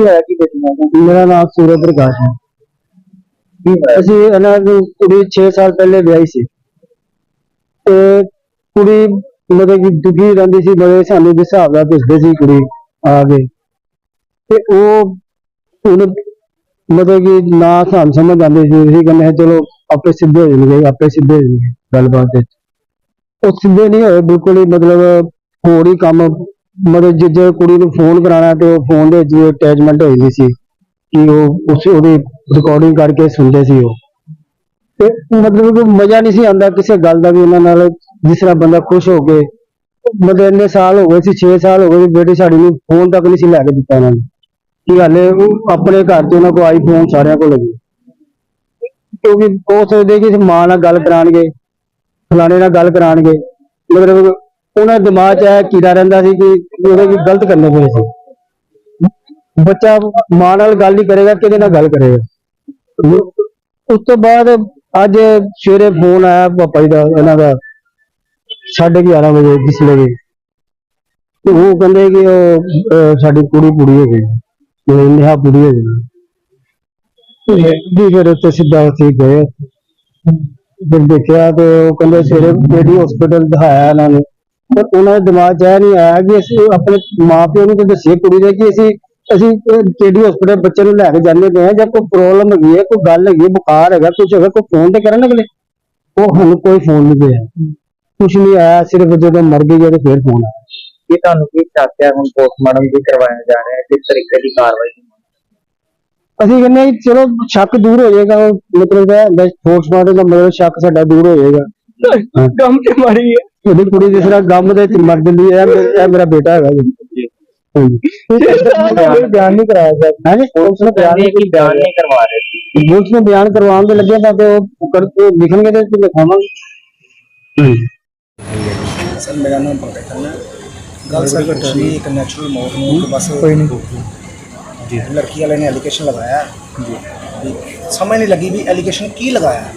ਕੀ ਹੋਇਆ, ਕੀ ਬੇਟੀ ਨਾਲ ਮੇਰਾ ਨਾਮ ਸੂਰਜ ਪ੍ਰਕਾਸ਼ ਹੈ। ਕੀ ਹੋਇਆ ਅਸੀਂ ਇਹਨਾਂ ਨੂੰ ਕੁੜੀ 6 ਸਾਲ ਪਹਿਲੇ ਵਿਆਹੀ ਸੀ। ਤੇ ਕੁੜੀ ਮਤਲਬ ਕਿ ਦੁਖੀ ਰਹਿੰਦੀ ਸੀ ਬੜੇ ਸਾਨੂੰ ਦੇ ਹਿਸਾਬ ਨਾਲ ਦੱਸਦੇ ਸੀ ਕੁੜੀ ਆ ਕੇ ਤੇ ਉਹ ਹੁਣ ਮਤਲਬ ਕਿ ਨਾ ਸਾਨੂੰ ਸਮਝ ਆਉਂਦੇ ਸੀ, ਅਸੀਂ ਕਹਿੰਦੇ ਸੀ ਚਲੋ ਆਪੇ ਸਿੱਧੇ ਹੋ ਜਾਣਗੇ, ਆਪੇ ਸਿੱਧੇ ਹੋ ਜਾਣਗੇ ਗੱਲਬਾਤ ਵਿੱਚ। ਉਹ ਸਿੱਧੇ ਨਹੀਂ ਹੋਏ, ਬਿਲਕੁਲ ਹੀ ਮਤਲਬ ਹੋਰ ਹੀ ਕੰਮ ਮਤਲਬ ਜੇ ਕੁੜੀ ਨੂੰ ਫੋਨ ਕਰਾਣਾ ਤੇ ਉਹ ਫੋਨ ਦੇ ਵਿੱਚ ਅਟੈਚਮੈਂਟ ਹੋਈ ਨਹੀਂ ਸੀ ਕਿ ਉਹ ਉਸ ਉਹਦੀ ਰਿਕਾਰਡਿੰਗ ਕਰਕੇ ਸੁਣਦੇ ਸੀ ਉਹ। ਤੇ ਮਤਲਬ ਕਿ ਮਜ਼ਾ ਨਹੀਂ ਸੀ ਆਉਂਦਾ ਕਿਸੇ ਗੱਲ ਦਾ ਵੀ ਉਹਨਾਂ ਨਾਲ, ਜਿਸ ਤਰ੍ਹਾਂ ਬੰਦਾ ਖੁਸ਼ ਹੋ ਕੇ, ਮਤਲਬ ਇੰਨੇ ਸਾਲ ਹੋ ਗਏ ਸੀ 6 ਸਾਲ ਹੋ ਗਏ ਸੀ, ਬੇਟੀ ਸਾਡੀ ਨੂੰ ਫੋਨ ਤੱਕ ਨਹੀਂ ਸੀ ਲੈ ਕੇ ਦਿੱਤਾ ਇਹਨਾਂ ਨੇ। ਕਿ ਹਾਲੇ ਉਹ ਆਪਣੇ ਘਰ 'ਚ ਉਹਨਾਂ ਕੋਲ ਆਈਫੋਨ ਸਾਰਿਆਂ ਕੋਲ ਲੱਗੀ ਕਿਉਂਕਿ ਉਹ ਸੋਚਦੇ ਕਿ ਮਾਂ ਨਾਲ ਗੱਲ ਕਰਾਣਗੇ ਫਲਾਣੇ ਨਾਲ ਗੱਲ ਕਰਾਣਗੇ ਮਤਲਬ ਉਹਨਾਂ ਦੇ ਦਿਮਾਗ 'ਚ ਇਹ ਕੀੜਾ ਰਹਿੰਦਾ ਸੀ ਕਿ ਉਹਦੇ ਵੀ ਗਲਤ ਕਰਨੇ ਪਏ ਸੀ। ਬੱਚਾ ਮਾਂ ਨਾਲ ਗੱਲ ਨਹੀਂ ਕਰੇਗਾ, ਕਿਹਦੇ ਨਾਲ ਗੱਲ ਕਰੇਗਾ? ਉਸ ਤੋਂ ਬਾਅਦ ਅੱਜ ਸਵੇਰੇ ਫੋਨ ਆਇਆ ਪਾਪਾ ਜੀ ਦਾ, ਇਹਨਾਂ ਦਾ 11:30 ਵਜੇ ਜਿਸ ਵੇਲੇ। ਤੇ ਉਹ ਕਹਿੰਦੇ ਕਿ ਉਹ ਸਾਡੀ ਕੁੜੀ ਪੂਰੀ ਹੋ ਗਈ ਤੇ ਨਿਹਾ ਪੂਰੀ ਹੋ ਗਈ ਜੀ, ਫਿਰ ਉੱਥੇ ਸਿੱਧਾ ਅਸੀਂ ਗਏ। ਜਦ ਦੇਖਿਆ ਤੇ ਉਹ ਕਹਿੰਦੇ ਸਵੇਰੇ ਕਿਹੜੀ ਹਸਪੀਟਲ ਦਿਖਾਇਆ ਇਹਨਾਂ ਨੇ। ਪਰ ਉਹਨਾਂ ਦੇ ਦਿਮਾਗ 'ਚ ਇਹ ਨਹੀਂ ਆਇਆ ਕਿ ਅਸੀਂ ਆਪਣੇ ਮਾਪਿਆਂ ਨੂੰ ਤਾਂ ਦੱਸੀਏ ਕੁੜੀ ਦੇ ਕਿ ਅਸੀਂ ਅਸੀਂ ਕਿਹੜੀ ਹਸਪੀਟਲ ਬੱਚੇ ਨੂੰ ਲੈ ਕੇ ਜਾਂਦੇ ਪਏ ਜਾਂ ਕੋਈ ਪ੍ਰੋਬਲਮ ਹੈਗੀ ਹੈ ਕੋਈ ਗੱਲ ਹੈਗੀ ਹੈ ਬੁਖਾਰ ਹੈਗਾ ਕੁਝ ਹੈਗਾ ਕੋਈ ਫੋਨ ਤੇ ਕਰਨ ਅਗਲੇ? ਉਹ ਹੁਣ ਕੋਈ ਫੋਨ ਨਹੀਂ ਪਿਆ ਕੁਝ ਨਹੀਂ ਆਇਆ ਸਿਰਫ ਜਦੋਂ ਮਰ ਗਈ ਤੇ ਫਿਰ ਫੋਨ ਆਇਆ। ਕੀ ਤੁਹਾਨੂੰ ਕੀ ਚਾਹਤੇ ਹੁਣ ਪੋਸਟਮਾਰਟਮ ਵੀ ਕਰਵਾਇਆ ਜਾ ਰਿਹਾ ਹੈ ਕਿਸ ਤਰੀਕੇ ਦੀ ਕਾਰਵਾਈ? ਅਸੀਂ ਕਹਿੰਦੇ ਚਲੋ ਸ਼ੱਕ ਦੂਰ ਹੋ ਜਾਏਗਾ ਮਤਲਬ ਹੈ ਪੋਸਟਮਾਰਟਮ ਦਾ ਮਤਲਬ ਸ਼ੱਕ ਸਾਡਾ ਦੂਰ ਹੋ ਜਾਏਗਾ। ਗਮ ਤੇ ਮਾਰੀ ਹੈ ਉਹਦੀ ਕੁੜੀ ਜਿਸ ਤਰ੍ਹਾਂ ਗਮ ਦੇ ਵਿੱਚ ਮਰ ਜਾਂਦੀ ਹੈ ਇਹ ਮੇਰਾ- ਇਹ ਮੇਰਾ ਬੇਟਾ ਹੈਗਾ ਜੀ ਹਾਂਜੀ ਬਿਆਨ ਨਹੀਂ ਕਰਾਇਆ ਗਿਆ ਹਾਂਜੀ ਪੁਲਿਸ ਨੇ ਬਿਆਨ ਬਿਆਨ ਕੀ ਬਿਆਨ ਨਹੀਂ ਕਰਵਾ ਰਹੇ ਸੀ ਪੁਲਿਸ ਨੇ ਬਿਆਨ ਕਰਵਾਉਣ ਦੇ ਲੱਗਿਆ ਤਾਂ ਤੇ ਉਹ ਕਰ ਉਹ ਲਿਖਣਗੇ ਤੇ ਅਸੀਂ ਲਿਖਾਵਾਂਗੇ ਹਾਂਜੀ ਸਰ ਮੇਰਾ ਨਾਮ ਪ੍ਰਗਟ ਖੰਨਾ ਹੈ ਗੱਲ ਸਰ ਕੁਛ ਨਹੀਂ ਇੱਕ ਨੈਚੁਰਲ ਮੌਤ ਨੂੰ ਕਿ ਬਸ ਕੋਈ ਨਹੀਂ ਜੀ ਲੜਕੀ ਵਾਲੇ ਨੇ ਐਲੀਗੇਸ਼ਨ ਲਗਾਇਆ ਜੀ ਸਮਝ ਨਹੀਂ ਲੱਗੀ ਵੀ ਐਲੀਗੇਸ਼ਨ ਕੀ ਲਗਾਇਆ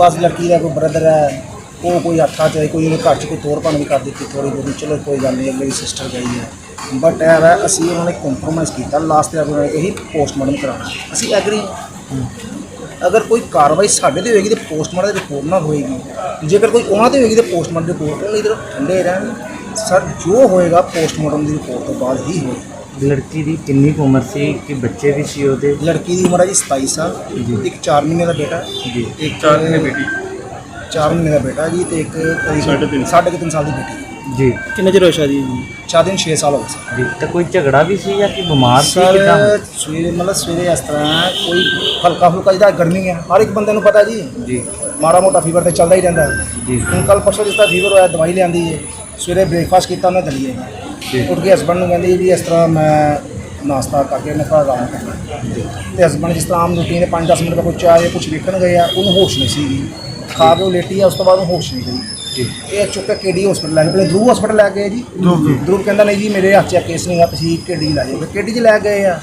ਬਸ ਲੜਕੀ ਦਾ ਕੋਈ ਬ੍ਰਦਰ ਹੈ, ਉਹ ਕੋਈ ਆਖਾ ਚਾਹੇ ਕੋਈ ਉਹਦੇ ਘਰ 'ਚ ਕੋਈ ਤੋੜ ਭੰਨ ਵੀ ਕਰ ਦਿੱਤੀ ਥੋੜੀ ਬਹੁਤੀ, ਚਲੋ ਕੋਈ ਗੱਲ ਨਹੀਂ ਮੇਰੀ ਸਿਸਟਰ ਗਈ ਹੈ ਬਟ ਇਹ ਹੈ ਅਸੀਂ ਉਹਨਾਂ ਨੇ ਕੰਪਰੋਮਾਈਜ਼ ਕੀਤਾ ਲਾਸਟ ਤੇ ਉਹਨਾਂ ਨੇ ਕਹੀ ਪੋਸਟਮਾਰਟਮ ਕਰਾਉਣਾ। ਅਸੀਂ ਐਗਰੀ ਅਗਰ ਕੋਈ ਕਾਰਵਾਈ ਸਾਡੇ ਤੇ ਹੋਏਗੀ ਤੇ ਪੋਸਟਮਾਰਟਮ ਦੀ ਰਿਪੋਰਟ ਨਾ ਹੋਏਗੀ। ਜੇਕਰ ਕੋਈ ਉਹਨਾਂ ਤੇ ਹੋਏਗੀ ਤੇ ਪੋਸਟਮਾਰਟਮ ਦੀ ਰਿਪੋਰਟ ਉਹ ਇਧਰ ਠੰਡੇ ਰਹਿਣ ਸਰ ਜੋ ਹੋਏਗਾ ਪੋਸਟਮਾਰਟਮ ਦੀ ਰਿਪੋਰਟ ਤੋਂ ਬਾਅਦ ਹੀ ਹੋਏਗਾ। ਲੜਕੀ ਦੀ ਕਿੰਨੀ ਕੁ ਉਮਰ ਸੀ ਕਿ ਬੱਚੇ ਵੀ ਸੀ ਉਹਦੇ? ਲੜਕੀ ਦੀ ਉਮਰ ਹੈ ਜੀ 27 ਸਾਲ। ਇੱਕ 4 ਮਹੀਨੇ ਦਾ ਬੇਟਾ। ਜੀ। ਇੱਕ 4 ਮਹੀਨੇ ਬੇਟੀ। 4 ਮਹੀਨੇ ਦਾ ਬੇਟਾ ਜੀ ਤੇ ਇੱਕ ਸਾਢੇ ਕੁ ਤਿੰਨ ਸਾਲ ਦੀ ਬੇਟੀ। ਜੀ। ਕਿੰਨੇ ਚਿਰ ਹੋਇਆ ਸ਼ਾਦੀ ਜੀ? ਸ਼ਾਦੀ ਨੂੰ 6 ਸਾਲ ਹੋ ਗਏ ਸਰ। ਜੀ। ਤਾਂ ਕੋਈ ਝਗੜਾ ਵੀ ਸੀ ਜਾਂ ਕਿ ਬਿਮਾਰ ਸੀ ਸਰ ਕਿਦਾਂ? ਸਵੇਰੇ ਮਤਲਬ ਸਵੇਰੇ ਇਸ ਤਰ੍ਹਾਂ ਹੈ, ਕੋਈ ਹਲਕਾ ਫੁਲਕਾ ਜਿਹਦਾ ਗਰਮੀ ਹੈ ਹਰ ਇੱਕ ਬੰਦੇ ਨੂੰ ਪਤਾ ਜੀ। ਜੀ। ਮਾੜਾ ਮੋਟਾ ਫੀਵਰ ਤੇ ਚੱਲਦਾ ਹੀ ਰਹਿੰਦਾ। ਹੈ ਜੀ। ਹੁਣ ਕੱਲ ਪਰਸੋਂ ਜਿਸ ਤਰ੍ਹਾਂ ਫੀਵਰ ਹੋਇਆ ਦਵਾਈ ਲਿਆਂਦੀ ਹੈ ਸਵੇਰੇ ਬ੍ਰੇਕਫਾਸਟ ਕੀਤਾ ਉਹਨੇ ਦਲੀਏ। ਉੱਠ ਕੇ ਹਸਬੰਡ ਨੂੰ ਕਹਿੰਦੀ ਵੀ ਇਸ ਤਰ੍ਹਾਂ ਮੈਂ ਨਾਸ਼ਤਾ ਕਰਕੇ ਮੈਂ ਥੋੜਾ ਆਰਾਮ ਕਰਨਾ ਤੇ ਹਸਬੰਡ ਜਿਸ ਤਰ੍ਹਾਂ ਆਮ ਰੂਟੀਨ 5-10 ਮਿੰਟ ਦਾ ਕੁਝ ਚਾਹ ਜਾਂ ਕੁਝ ਵੇਖਣ ਗਏ ਆ ਉਹਨੂੰ ਹੋਸ਼ ਨਹੀਂ ਸੀਗੀ। ਖਾ ਕੇ ਉਹ ਲੇਟੀ ਆ ਉਸ ਤੋਂ ਬਾਅਦ ਉਹਨੂੰ ਹੋਸ਼ ਨਹੀਂ ਗਈ ਇਹ ਚੁੱਕ ਕੇ ਕਿਹੜੀ ਹਸਪੀਟਲ ਲੈ ਗਏ? ਪਹਿਲੇ ਧਰੂਵ ਹਸਪੀਟਲ ਲੈ ਗਏ ਜੀ। ਧਰੂਵ ਕਹਿੰਦਾ ਨਹੀਂ ਜੀ ਮੇਰੇ ਹੱਥ 'ਚ ਕੇਸ ਨਹੀਂ ਆ ਤੁਸੀਂ ਕਿਹੜੀ ਲੈ ਜਾਓ? ਕਿਹੜੀ 'ਚ ਲੈ ਗਏ ਆ?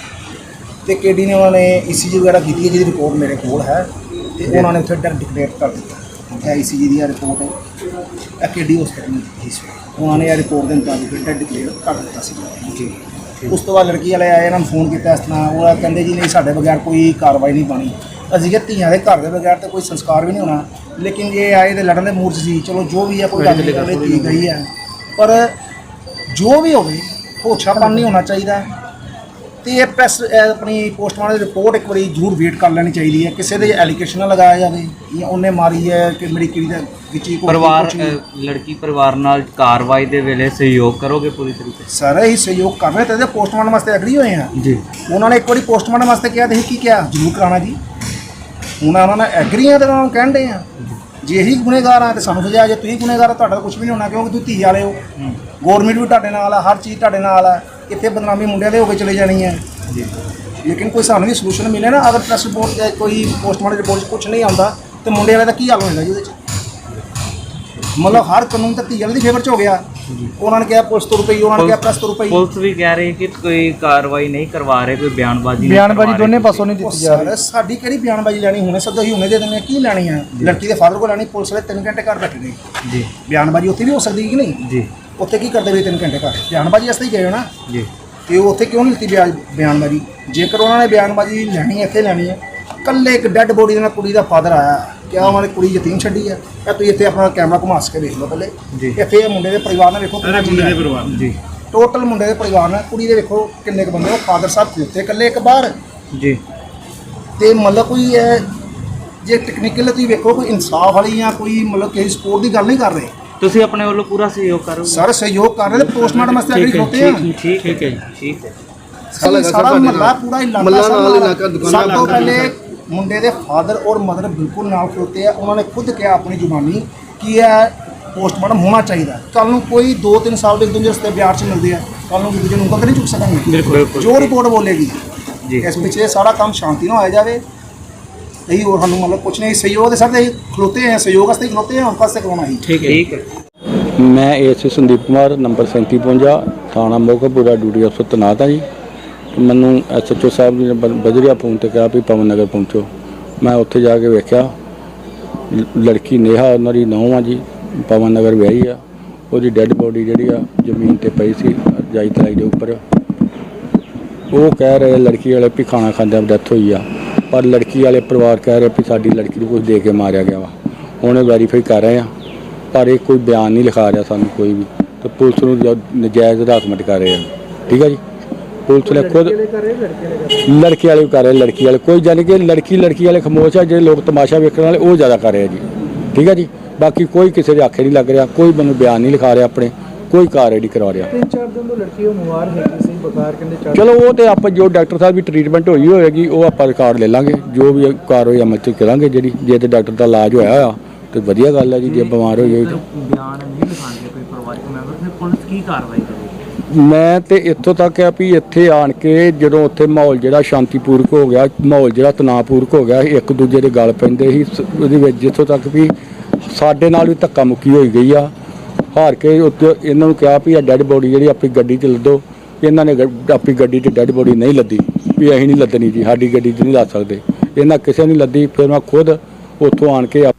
ਤੇ ਕਿਹੜੀ ਨੇ ਉਹਨਾਂ ਨੇ ਈਸੀਜੀ ਵਗੈਰਾ ਕੀਤੀ ਹੈ ਜਿਹਦੀ ਰਿਪੋਰਟ ਮੇਰੇ ਕੋਲ ਹੈ। ਤੇ ਉਹਨਾਂ ਨੇ ਉੱਥੇ ਡਰ ਡਿਕਲੇਅਰ ਕਰ ਦਿੱਤਾ। ਇਹ ਈਸੀਜੀ ਦੀ ਰਿਪੋਰਟ ਹੈ ਕਿਹੜੀ ਹਸਪੀਟਲ ਦਿੱਤੀ ਸੀ ਉਹਨਾਂ ਨੇ ਇਹ ਰਿਪੋਰਟ ਦੇ ਮੁਤਾਬਿਕ ਡਰ ਡਿਕਲੇਅਰ ਕਰ ਦਿੱਤਾ ਸੀ। ਜੀ ਉਸ ਤੋਂ ਬਾਅਦ ਲੜਕੀ ਵਾਲੇ ਆਏ ਇਹਨਾਂ ਨੂੰ ਫੋਨ ਕੀਤਾ ਇਸ ਤਰ੍ਹਾਂ ਉਹ ਕਹਿੰਦੇ ਜੀ ਨਹੀਂ ਸਾਡੇ ਬਗੈਰ ਕੋਈ ਕਾਰਵਾਈ ਨਹੀਂ ਪਾਣੀ ਅਸੀਂ ਕਿ ਧੀਆਂ ਦੇ ਘਰ ਦੇ ਬਗੈਰ ਤੇ ਕੋਈ ਸੰਸਕਾਰ ਵੀ ਨਹੀਂ ਹੋਣਾ। ਲੇਕਿਨ ਇਹ ਆਏ ਤੇ ਲੜਨ ਦੇ ਮੂਡ 'ਚ ਸੀ ਚਲੋ ਜੋ ਵੀ ਹੈ ਕੋਈ ਗੱਲ ਨਹੀਂ ਧੀ ਗਈ ਹੈ ਪਰ ਜੋ ਵੀ ਹੋਵੇ ਹੋਛਾਪਨ ਨਹੀਂ ਹੋਣਾ ਚਾਹੀਦਾ। ਤੇ ਇਹ ਪ੍ਰੈਸ ਆਪਣੀ ਪੋਸਟਮਾਰਟਮ ਦੀ ਰਿਪੋਰਟ ਇੱਕ ਵਾਰੀ ਜ਼ਰੂਰ ਵੇਟ ਕਰ ਲੈਣੀ ਚਾਹੀਦੀ ਹੈ। ਕਿਸੇ ਦੇ ਐਲੀਗੇਸ਼ਨ ਨਾ ਲਗਾਇਆ ਜਾਵੇ ਜਾਂ ਉਹਨੇ ਮਾਰੀ ਹੈ ਕਿ ਮੇਰੀ ਕਿਹੜੀ ਦਾ ਵਿੱਚ ਕੋਈ ਪਰਿਵਾਰ। ਅ, ਲੜਕੀ ਪਰਿਵਾਰ ਨਾਲ ਕਾਰਵਾਈ ਦੇ ਵੇਲੇ ਸਹਿਯੋਗ ਕਰੋਗੇ ਪੂਰੀ ਤਰੀਕੇ ਸਾਰੇ ਹੀ ਸਹਿਯੋਗ ਕਰ ਰਹੇ ਤੇ ਇਹਦੇ ਪੋਸਟਮਾਰਟਮ ਵਾਸਤੇ ਐਗਰੀ ਹੋਏ ਆ। ਜੀ। ਉਹਨਾਂ ਨੇ ਇੱਕ ਵਾਰੀ ਪੋਸਟਮਾਰਟਮ ਵਾਸਤੇ ਕਿਹਾ ਤੇ ਅਸੀਂ ਕੀ ਕਿਹਾ? ਜ਼ਰੂਰ ਕਰਾਉਣਾ ਜੀ। ਹੁਣ ਉਹਨਾਂ ਨਾਲ ਐਗਰੀ ਆ ਤੇ ਉਹਨਾਂ ਨੂੰ ਕਹਿਣ ਦੇ ਆ। ਜੇ ਇਹੀ ਗੁਨੇਗਾਰ ਆ ਤੇ ਸਾਨੂੰ ਸਜ਼ਾ ਜੇ ਤੁਸੀਂ ਗੁਨੇਗਾਰ ਆ ਤੁਹਾਡਾ ਕੁਝ ਵੀ ਨਹੀਂ ਹੋਣਾ ਕਿਉਂਕਿ ਤੁਸੀਂ ਧੀ ਵਾਲੇ ਹੋ। ਗਵਰਨਮੈਂਟ ਵੀ ਤੁਹਾਡੇ ਨਾਲ ਆ ਹਰ ਚੀਜ਼ ਤੁਹਾਡੇ ਨਾਲ ਆ। ਇੱਥੇ ਬਦਨਾਮੀ ਮੁੰਡਿਆਂ ਦੇ ਹੋ ਕੇ ਚਲੇ ਜਾਣੀ ਹੈ। ਜੀ। ਲੇਕਿਨ ਕੋਈ ਸਾਨੂੰ ਵੀ ਸੋਲੂਸ਼ਨ ਮਿਲੇ ਨਾ ਅਗਰ ਪ੍ਰੈਸ ਰਿਪੋਰਟ ਤੇ ਕੋਈ ਪੋਸਟਮਾਰਟਮ ਰਿਪੋਰਟ ਕੁਝ ਨਹੀਂ ਆਉਂਦਾ ਤੇ ਮੁੰਡੇ ਵਾਲੇ ਦਾ ਕੀ ਹਾਲ ਹੋਏਗਾ ਜੀ ਉਹਦੇ 'ਚ? ਮਤਲਬ ਹਰ ਕਾਨੂੰਨ ਤਾਂ ਧੀ ਵਾਲੇ ਦੀ ਫੇਵਰ 'ਚ ਹੋ ਗਿਆ। ਉਹਨਾਂ ਨੇ ਕਿਹਾ ਪੁਲਿਸ ਤੋਂ ਰੁਪਈ ਉਹਨਾਂ ਨੇ ਕਿਹਾ ਪ੍ਰੈਸ ਤੋਂ ਰੁਪਈ। ਪੁਲਿਸ ਵੀ ਕਹਿ ਰਹੀ ਕਿ ਕੋਈ ਕਾਰਵਾਈ ਨਹੀਂ ਕਰਵਾ ਰਹੇ ਕੋਈ ਬਿਆਨਬਾਜ਼ੀ ਨਹੀਂ ਬਿਆਨਬਾਜ਼ੀ। ਦੋਨੇ ਪਾਸੋਂ ਨਹੀਂ ਦਿੱਤੀ ਜਾ ਰਹੀ। ਸਾਡੀ ਕਿਹੜੀ ਬਿਆਨਬਾਜ਼ੀ ਲੈਣੀ? ਹੁਣੇ ਸਭ ਅਸੀਂ ਹੁਣੇ ਦੇ ਦਿੰਦੇ ਹਾਂ। ਕੀ ਲੈਣੀ ਹੈ? ਲੜਕੀ ਦੇ ਫਾਦਰ ਕੋਲ ਲੈਣੀ ਪੁਲਿਸ ਵਾਲੇ 3 ਘੰਟੇ ਘਰ ਬੈਠੇ ਨੇ। ਜੀ। ਬਿਆਨਬਾਜ਼ੀ ਉੱਥੇ ਵੀ ਹੋ ਸਕਦੀ ਹੈ ਕਿ ਨਹੀਂ? ਜੀ। ਉੱਥੇ ਕੀ ਕਰਦੇ ਵੀ 3 ਘੰਟੇ ਘਰ? ਬਿਆਨਬਾਜ਼ੀ ਵਾਸਤੇ ਹੀ ਗਏ ਹੋ ਨਾ? ਜੀ। ਤੇ ਉਹ ਉੱਥੇ ਕਿਉਂ ਨਹੀਂ ਦਿੱਤੀ ਬਿਆਨ ਬਿਆਨਬਾਜ਼ੀ? ਜੇਕਰ ਉਹਨਾਂ ਨੇ ਬਿਆਨਬਾਜ਼ੀ ਲੈਣੀ ਹੈ, ਇੱਥੇ ਲੈਣੀ ਹੈ ਕੱਲੇ ਇੱਕ ਡੈੱਡ ਬੋਡੀ ਦੇ ਨਾਲ ਕੁੜੀ ਦਾ ਫਾਦਰ ਆਇਆ ਕਿਆ ਉਹਨਾਂ ਨੇ ਕੁੜੀ ਯਤੀਮ ਛੱਡੀ ਹੈ? ਇਹ ਤੁਸੀਂ ਇੱਥੇ ਆਪਣਾ ਕੈਮਰਾ ਘੁਮਾ ਕੇ ਵੇਖ ਲਓ ਪਹਿਲੇ? ਜੀ। ਇੱਥੇ ਇਹ ਮੁੰਡੇ ਦੇ ਪਰਿਵਾਰ ਨਾਲ ਵੇਖੋ ਕਿੰਨੇ ਮੁੰਡੇ ਦੇ ਪਰਿਵਾਰ ਜੀ। ਟੋਟਲ ਮੁੰਡੇ ਦੇ ਪਰਿਵਾਰ ਨਾਲ ਕੁੜੀ ਦੇ ਵੇਖੋ ਕਿੰਨੇ ਕੁ ਬੰਦੇ ਉਹ ਫਾਦਰ ਸਾਹਿਬ ਖਲੋਤੇ ਇਕੱਲੇ ਇੱਕ ਬਾਹਰ। ਜੀ। ਤੇ ਮਤਲਬ ਕੋਈ ਇਹ ਜੇ ਟੈਕਨੀਕਲ ਤੁਸੀਂ ਵੇਖੋ ਕੋਈ ਇਨਸਾਫ ਵਾਲੀ ਜਾਂ ਕੋਈ ਮਤਲਬ ਕਿਸੇ ਸਪੋਰਟ ਦੀ ਗੱਲ ਨਹੀਂ ਕਰ ਰਹੇ ਤੁਸੀਂ ਆਪਣੇ ਵੱਲੋਂ ਪੂਰਾ ਸਹਿਯੋਗ ਕਰੋਗੇ? ਸਰ ਸਹਿਯੋਗ ਕਰ ਰਹੇ ਤੇ ਪੋਸਟਮਾਰਟਮ ਵਾਸਤੇ ਅਗਲੀ ਖਲੋਤੇ ਆ। ਠੀਕ ਠੀਕ ਹੈ ਜੀ ਠੀਕ ਹੈ। ਸਾਲਾ ਸਾਰਾ ਮਹੱਲਾ ਪੂਰਾ ਇਲਾਕਾ ਨਾਲ ਇਲਾਕਾ ਦੁਕਾਨਾਂ ਸਭ ਤੋਂ ਪਹਿਲੇ ਮੁੰਡੇ ਦੇ ਫਾਦਰ ਔਰ ਮਦਰ ਬਿਲਕੁਲ ਨਾਲ ਖਲੋਤੇ ਆ। ਉਹਨਾਂ ਨੇ ਖੁਦ ਕਿਹਾ ਆਪਣੀ ਜ਼ੁਬਾਨੀ ਕਿ ਇਹ ਪੋਸਟਮਾਰਟਮ ਹੋਣਾ ਚਾਹੀਦਾ ਕੱਲ ਨੂੰ ਕੋਈ 2-3 ਸਾਲ ਦੇ ਦੂਜੇ ਰਸਤੇ ਬਿਆਰ ਚ ਮਿਲਦੇ ਆ। ਕੱਲ ਨੂੰ ਦੂਜੇ ਨੂੰ ਤਾਂ ਨਹੀਂ ਚੁੱਕ ਸਕਾਂਗੇ। ਬਿਲਕੁਲ ਜੋ ਰਿਪੋਰਟ ਬੋਲੇਗੀ। ਜੀ। ਇਸ ਪਿੱਛੇ ਸਾਰਾ ਕੰਮ ਸ਼ਾਂਤੀ ਨਾਲ ਹੋਇਆ ਜਾਵੇ। ਇਹੀ ਹੋਰ ਸਾਨੂੰ ਮਤਲਬ ਕੁਛ ਨਹੀਂ ਸਹਿਯੋਗ ਦੇ ਸਰ ਅਸੀਂ ਖਲੋਤੇ ਆ ਸਹਿਯੋਗ ਵਾਸਤੇ ਹੀ ਖਲੋਤੇ ਆ ਹੁਣ ਪਾਸੇ ਕਰਾਉਣਾ ਹੀ। ਠੀਕ ਹੈ। ਠੀਕ ਹੈ। ਮੈਂ ਏਐਸਏ ਸੰਦੀਪ ਕੁਮਾਰ ਨੰਬਰ 3752 ਥਾਣਾ ਮੋਗਪੁਰਾ ਡਿਊਟੀ ਅਫਸਰ ਤੈਨਾਤ ਹਾਂ ਜੀ। ਮੈਨੂੰ ਐਸਐਚਓ ਸਾਹਿਬ ਨੇ ਬਜਰੀਆ ਫੋਨ ਤੇ ਕਿਹਾ ਵੀ ਪਵਨ ਨਗਰ ਪਹੁੰਚੋ। ਮੈਂ ਉੱਥੇ ਜਾ ਕੇ ਵੇਖਿਆ ਲੜਕੀ ਨੇਹਾ ਉਹਨਾਂ ਦੀ ਨੌਂ ਆ ਜੀ ਪਵਨ ਨਗਰ ਵਿਆਹੀ ਆ। ਉਹਦੀ ਡੈੱਡ ਬੋਡੀ ਜਿਹੜੀ ਆ ਜ਼ਮੀਨ ਤੇ ਪਈ ਸੀ ਜਾਈ ਤਲਾਈ ਦੇ ਉੱਪਰ। ਉਹ ਕਹਿ ਰਹੇ ਲੜਕੀ ਵਾਲੇ ਵੀ ਖਾਣਾ ਖਾਂਦਿਆਂ ਡੈਥ ਹੋਈ ਆ। ਪਰ ਲੜਕੀ ਵਾਲੇ ਪਰਿਵਾਰ ਕਹਿ ਰਹੇ ਵੀ ਸਾਡੀ ਲੜਕੀ ਨੂੰ ਕੁਝ ਦੇ ਕੇ ਮਾਰਿਆ ਗਿਆ ਵਾ। ਹੁਣ ਵੈਰੀਫਾਈ ਕਰ ਰਹੇ ਆ। ਪਰ ਇਹ ਕੋਈ ਬਿਆਨ ਨਹੀਂ ਲਿਖਾ ਰਿਹਾ ਸਾਨੂੰ ਕੋਈ ਵੀ। ਤੇ ਪੁਲਿਸ ਨੂੰ ਜ- ਨਜਾਇਜ਼ ਹਰਾਸਮੈਂਟ ਕਰ ਰਹੇ ਆ। ਠੀਕ ਹੈ ਜੀ? ਪੁਲਿਸ ਨੇ ਖੁਦ ਲੜਕੀ ਵਾਲੇ ਵੀ ਕਰ ਰਹੇ ਲੜਕੀ ਵਾਲੇ। ਕੋਈ ਜਾਣੀ ਕਿ ਲੜਕੀ ਲੜਕੀ ਵਾਲੇ ਖਮੋਸ਼ ਆ ਜਿਹੜੇ ਲੋਕ ਤਮਾਸ਼ਾ ਵੇਖਣ ਵਾਲੇ ਉਹ ਜ਼ਿਆਦਾ ਕਰ ਰਹੇ ਆ ਜੀ। ਠੀਕ ਹੈ ਜੀ? ਬਾਕੀ ਕੋਈ ਕਿਸੇ ਦੇ ਆਖੇ ਨਹੀਂ ਲੱਗ ਰਿਹਾ ਕੋਈ ਮੈਨੂੰ ਬਿਆਨ ਨਹੀਂ ਲਿਖਾ ਰਿਹਾ ਆਪਣੇ। ਕੋਈ ਕਾਰਵਾਈ ਨਹੀਂ ਕਰਵਾ ਰਿਹਾ। ਤਿੰਨ ਚਾਰ ਦਿਨ ਤੋਂ ਲੜਕੀ ਉਹ ਮੁਆਰ ਹੈਗੀ ਸੀ ਬੁਖਾਰ ਕਹਿੰਦੇ ਚੜ੍ਹ ਚਲੋ ਉਹ ਤੇ ਆਪਾਂ ਜੋ ਡਾਕਟਰ ਸਾਹਿਬ ਦੀ ਟ੍ਰੀਟਮੈਂਟ ਹੋਈ ਹੋਏਗੀ ਉਹ ਆਪਾਂ ਰਿਕਾਰਡ ਲੈ ਲਾਂਗੇ। ਜੋ ਵੀ ਕਾਰਵਾਈ ਅਮਲ ਚ ਕਰਾਂਗੇ ਜਿਹੜੀ। ਜੇ ਤੇ ਡਾਕਟਰ ਦਾ ਇਲਾਜ ਹੋਇਆ ਆ ਤੇ ਵਧੀਆ ਗੱਲ ਹੈ ਜੀ ਜੇ ਬਿਮਾਰ ਹੋਈ ਹੋਈ ਤਾਂ। ਬਿਆਨ ਨਹੀਂ ਲਿਖਾਉਂਦੇ ਕੋਈ ਪਰਿਵਾਰਕ ਮੈਂਬਰ ਫਿਰ ਪੁਲਿਸ ਕੀ ਕਾਰਵਾਈ ਕਰੇਗੀ? ਮੈਂ ਤੇ ਇੱਥੋਂ ਤੱਕ ਆ ਵੀ ਇੱਥੇ ਆਣ ਕੇ ਜਦੋਂ ਉੱਥੇ ਮਾਹੌਲ ਜਿਹੜਾ ਸ਼ਾਂਤੀਪੂਰਕ ਹੋ ਗਿਆ ਮਾਹੌਲ ਜਿਹੜਾ ਤਣਾਅਪੂਰਕ ਹੋ ਗਿਆ ਇੱਕ ਦੂਜੇ ਦੇ ਗਲ ਪੈਂਦੇ ਸੀ ਸ- ਉਹਦੇ ਵਿੱਚ ਜਿੱਥੋਂ ਤੱਕ ਵੀ ਸਾਡੇ ਨਾਲ ਵੀ ਧੱਕਾ ਮੁੱਕੀ ਹੋਈ ਗਈ ਆ। ਹਾਰ ਕੇ ਉੱਤੇ ਇਹਨਾਂ ਨੂੰ ਕਿਹਾ ਵੀ ਇਹ ਡੈੱਡ ਬੋਡੀ ਜਿਹੜੀ ਆਪਣੀ ਗੱਡੀ 'ਚ ਲੱਦੋ, ਇਹਨਾਂ ਨੇ ਗ- ਆਪਣੀ ਗੱਡੀ 'ਚ ਡੈੱਡ ਬੋਡੀ ਨਹੀਂ ਲੱਦੀ, ਵੀ ਅਸੀਂ ਨਹੀਂ ਲੱਦਣੀ ਜੀ, ਸਾਡੀ ਗੱਡੀ 'ਚ ਨਹੀਂ ਲੱਦ ਸਕਦੇ। ਇਹਨਾਂ ਕਿਸੇ ਨਹੀਂ ਲੱਦੀ, ਫਿਰ ਮੈਂ ਖੁਦ ਉੱਥੋਂ ਆਣ ਕੇ ਆਪ-